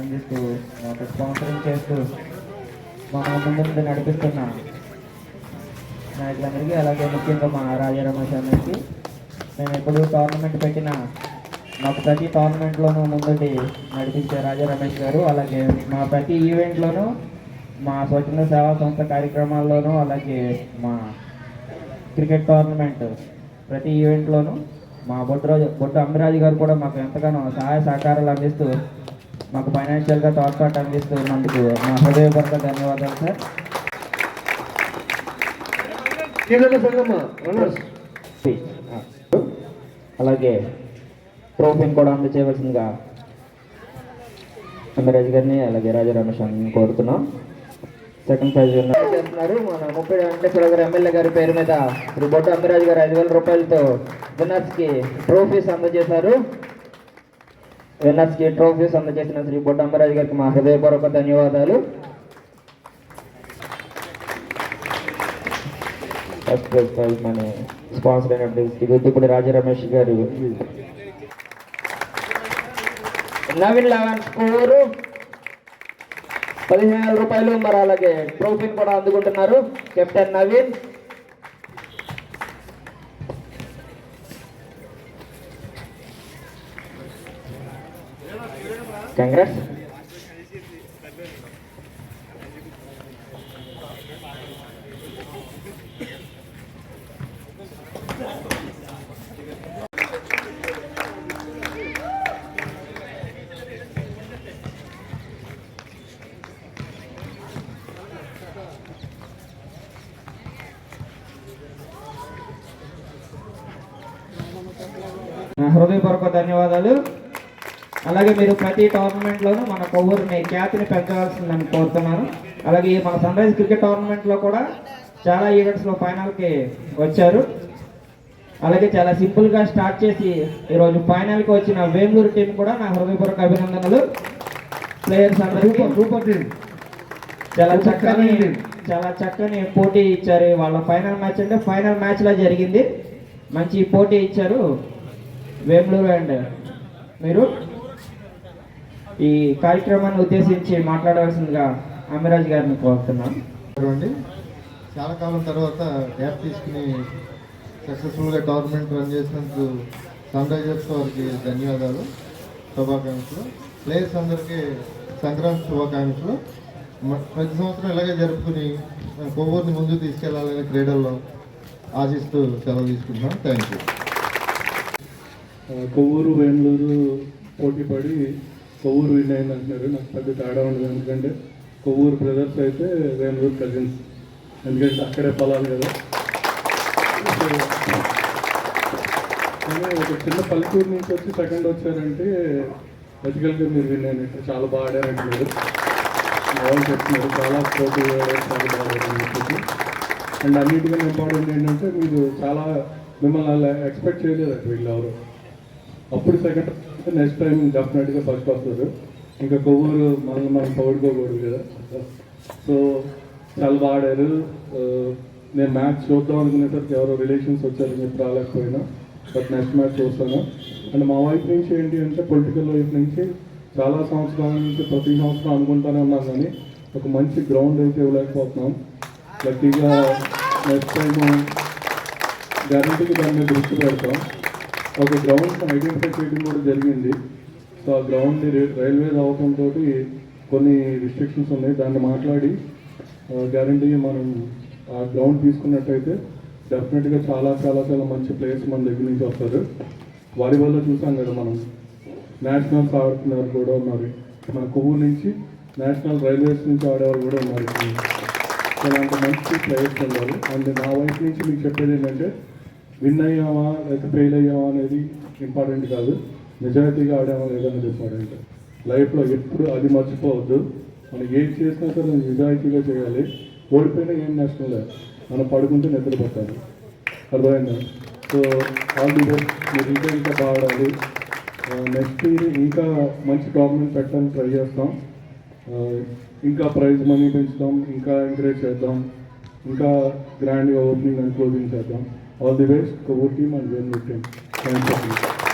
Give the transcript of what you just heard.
అందిస్తూ మాకు స్పాన్సరింగ్ చేస్తూ మా ముందు ముందు నడిపిస్తున్న నాయకులందరికీ అలాగే ముఖ్యంగా మా రాజా రమేష్ అందరికీ మేము ఎప్పుడు టోర్నమెంట్ పెట్టిన మాకు ప్రతి టోర్నమెంట్లోనూ ముందుండి నడిపించే రాజా రమేష్ గారు అలాగే మా ప్రతి ఈవెంట్లోనూ మా స్వచ్ఛంద సేవా సంస్థ కార్యక్రమాల్లోనూ అలాగే మా క్రికెట్ టోర్నమెంట్ ప్రతి ఈవెంట్లోనూ మా బొడ్డు బొడ్డు అమ్మిరాజు గారు కూడా మాకు ఎంతగానో సహాయ సహకారాలు అందిస్తూ మాకు ఫైనాన్షియల్గా తోడ్పాటు అందిస్తున్నందుకు మా హృదయపూర్వక ధన్యవాదాలు సార్ అలాగే ట్రోఫీని కూడా అందజేయవలసిందిగా అమ్మిరాజు గారిని అలాగే రాజా రమేష్ గారిని కోరుతున్నాం. సెకండ్ ప్రైజ్ చేస్తున్నారు? మన ముప్పై వెంకటేశ్వర గారు ఎమ్మెల్యే గారి పేరు మీద శ్రీ బొట్టు అమ్మిరాజు గారు ఐదు వేల రూపాయలతో విన్నర్స్కి ట్రోఫీస్ అందజేశారు. విన్నర్స్ ట్రోఫీస్ అందజేసిన శ్రీ బొట్టు గారికి మా హృదయపూర్వక ధన్యవాదాలు. ఫస్ట్ ప్రైజ్ ప్రైజ్ మన స్పాన్సర్ అయినటువంటి గుద్దిపూడి రాజా రమేష్ గారు. నవీన్ లెవెన్ స్కోరు పదిహేను వేల రూపాయలు మరి అలాగే ట్రోఫీని కూడా అందుకుంటున్నారు. కెప్టెన్ నవీన్. కంగ్రాట్స్ నా హృదయపూర్వక ధన్యవాదాలు అలాగే మీరు ప్రతి టోర్నమెంట్లోనూ మన కొవ్వూరుని ఖ్యాతిని పెంచవలసిందని కోరుతున్నాను అలాగే మన సన్ రైజ్ క్రికెట్ టోర్నమెంట్లో కూడా చాలా ఈవెంట్స్లో ఫైనల్కి వచ్చారు. అలాగే చాలా సింపుల్గా స్టార్ట్ చేసి ఈరోజు ఫైనల్కి వచ్చిన వేమూరు టీం కూడా నా హృదయపూర్వక అభినందనలు. ప్లేయర్స్ అందరికీ సూపర్ టీం. చాలా చక్కని చాలా చక్కని పోటీ ఇచ్చారు. వాళ్ళ ఫైనల్ మ్యాచ్ అంటే ఫైనల్ మ్యాచ్ లా జరిగింది. మంచి పోటీ ఇచ్చారు వేములూరు అండ్ మీరు. ఈ కార్యక్రమాన్ని ఉద్దేశించి మాట్లాడవలసిందిగా అమిరాజ్ గారిని కోరుతున్నాను అండి చాలా కాలం తర్వాత గ్యాప్ తీసుకుని సక్సెస్ఫుల్గా టోర్నమెంట్ రన్ చేసినందుకు సన్ రైజర్స్ వారికి ధన్యవాదాలు. శుభాకాంక్షలు. ప్లేయర్స్ అందరికీ సంక్రాంతి శుభాకాంక్షలు. ప్రతి సంవత్సరం ఇలాగే జరుపుకుని కొవ్వూరుని ముందుకు తీసుకెళ్ళాలని క్రీడల్లో ఆశిస్తూ సెలవు తీసుకుంటున్నాం. థ్యాంక్ యూ కొవ్వూరు వేమలూరు పోటీ పడి కొవ్వూరు విన్ అయింది అంటున్నారు. నాకు పెద్ద తేడా ఉండదు. ఎందుకంటే కొవ్వూరు బ్రదర్స్ అయితే వేమలూరు కజిన్స్ ఎందుకంటే అక్కడే పొలాలు కదా. కానీ ఒక చిన్న పల్లెటూరు నుంచి వచ్చి సెకండ్ వచ్చారంటే బేసికల్గా మీరు విన్ అయినట్టు చాలా బాగా ఆడారంటున్నారు. మా వాళ్ళు చెప్తున్నారు. చాలా పోటీ చాలా బాగా చెప్పేసి. అండ్ అన్నిటికన్నా ఇంపార్టెంట్ ఏంటంటే మీరు చాలా మిమ్మల్ని అలా ఎక్స్పెక్ట్ చేయలేదు అక్కడ వీళ్ళు ఎవరు. అప్పుడు సెకండ్ నెక్స్ట్ టైం డెఫినెట్గా ఫస్ట్ వస్తారు ఇంకా కొవ్వూరు మనల్ని మనం పౌడుకోకూడదు కదా. సో చాలా బాగా ఆడారు. Uh, నేను మ్యాచ్ చూద్దాం అనుకునేసరికి ఎవరో రిలేషన్స్ వచ్చారని చెప్పి రాలేకపోయినా. బట్ నెక్స్ట్ మ్యాచ్ చూస్తాను. అండ్ మా వైపు నుంచి ఏంటి అంటే పొలిటికల్ వైపు నుంచి చాలా సంవత్సరాల నుంచి ప్రతి సంవత్సరం అనుకుంటానే ఉన్నాం కానీ ఒక మంచి గ్రౌండ్ అయితే ఇవ్వలేకపోతున్నాం. లక్కీగా నెక్స్ట్ టైం గ్యారంటీకి దాని మీద దృష్టి పెడతాం. ఒక గ్రౌండ్ ఐడెంటిఫై చేయడం కూడా జరిగింది. సో ఆ గ్రౌండ్ రైల్వేస్ అవడంతో కొన్ని రిస్ట్రిక్షన్స్ ఉన్నాయి. దాన్ని మాట్లాడి గ్యారంటీ మనం ఆ గ్రౌండ్ తీసుకున్నట్టయితే డెఫినెట్గా చాలా చాలా చాలా మంచి ప్లేయర్స్ మన దగ్గర నుంచి వస్తారు. వాలీబాల్లో చూసాం కదా మనం. నేషనల్స్ ఆడుతున్నారు కూడా ఉన్నారు. మన కొవ్వు నుంచి నేషనల్ రైల్వేస్ నుంచి ఆడేవాళ్ళు కూడా ఉన్నారు. సో అలాంటి మంచి ప్లేయర్స్ ఉన్నారు. అండ్ నా వైపు నుంచి మీకు చెప్పేది ఏంటంటే విన్ అయ్యామా లేకపోతే ఫెయిల్ అయ్యామా అనేది ఇంపార్టెంట్ కాదు. నిజాయితీగా ఆడామా లేదనేది ఇంపార్టెంట్. లైఫ్లో ఎప్పుడు అది మర్చిపోవద్దు. మనం ఏం చేసినా సరే నిజాయితీగా చేయాలి. ఓడిపోయినా ఏం నష్టం లేదు. మనం పడుకుంటే నిద్ర పట్టాలి అర్థమైందా? So all the best. మీరు ఇంకా ఇంకా బాగా ఆడాలి. నెక్స్ట్ ఇయర్ ఇంకా మంచి గవర్నమెంట్ పెట్టడానికి ట్రై చేస్తాం. ఇంకా ప్రైజ్ మనీ పెంచుతాం. ఇంకా ఎంకరేజ్ చేద్దాం. ఇంకా గ్రాండ్గా ఓపెనింగ్ అండ్ క్లోజింగ్ చేద్దాం. ఆల్ ది బెస్ట్ కబూర్ టీమ్ అండ్ వేన్ టీమ్ థ్యాంక్ యూ